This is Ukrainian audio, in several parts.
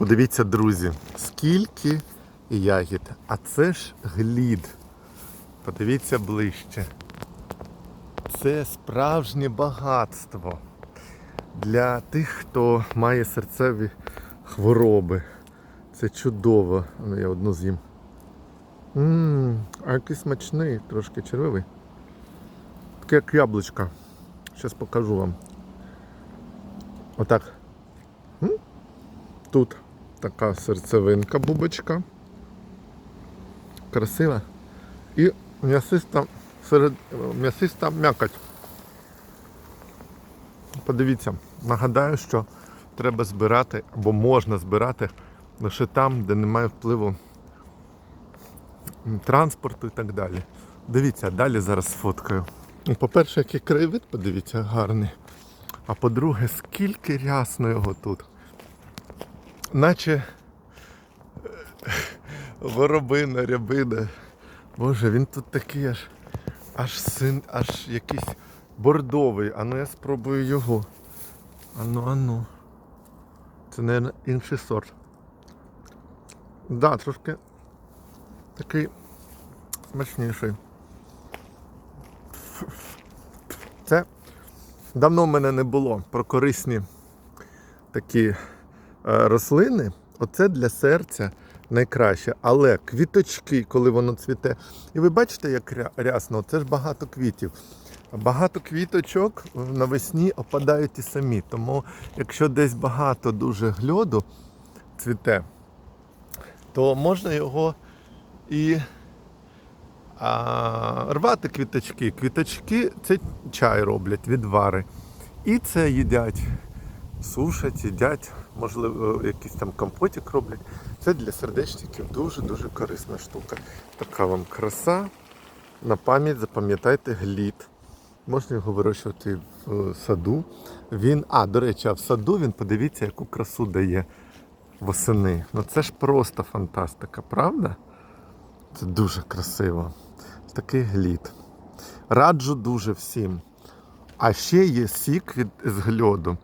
Подивіться, друзі, скільки ягід. А це ж глід. Подивіться ближче. Це справжнє багатство для тих, хто має серцеві хвороби. Це чудово. Ну, я одну з'їм. Ммм, а який смачний, трошки червивий. Таке як яблучко. Зараз покажу вам. Отак. Тут така серцевинка, бубочка. Красива. І м'ясиста, серед, м'ясиста м'якоть. Подивіться, нагадаю, що треба збирати або можна збирати лише там, де немає впливу транспорту і так далі. Дивіться, далі зараз сфоткаю. Ну, По-перше, який краєвид, подивіться, гарний. А по-друге, скільки рясно його тут. Наче е, воробина, рябина. Боже, він тут такий аж аж син, аж якийсь бордовий. А ну я спробую його. Ану, ану. Це, мабуть, інший сорт. Да, трошки такий смачніший. Це давно в мене не було про корисні такі рослини. Оце для серця найкраще. Але квіточки, коли воно цвіте. І ви бачите, як рясно, це ж багато квітів. Багато квіточок навесні опадають і самі. Тому якщо десь багато дуже гльоду цвіте, то можна його і а, рвати квіточки. Квіточки це чай роблять, відвари. І це їдять, сушать, їдять, можливо, якийсь там компотик роблять. Це для сердечників дуже-дуже корисна штука. Така вам краса. На пам'ять запам'ятайте глід. Можна його вирощувати в е, саду. Він, а, до речі, а в саду він подивіться, яку красу дає восени. Ну це ж просто фантастика, правда? Це дуже красиво. Такий глід. Раджу дуже всім. А ще є сік з гльоду.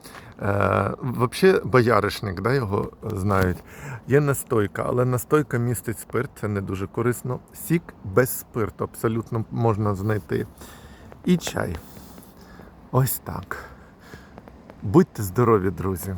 Е, Взагалі бояришник, да, його знають. Є настойка, але настойка містить спирт, це не дуже корисно. Сік без спирту абсолютно можна знайти. І чай. Ось так. Будьте здорові, друзі.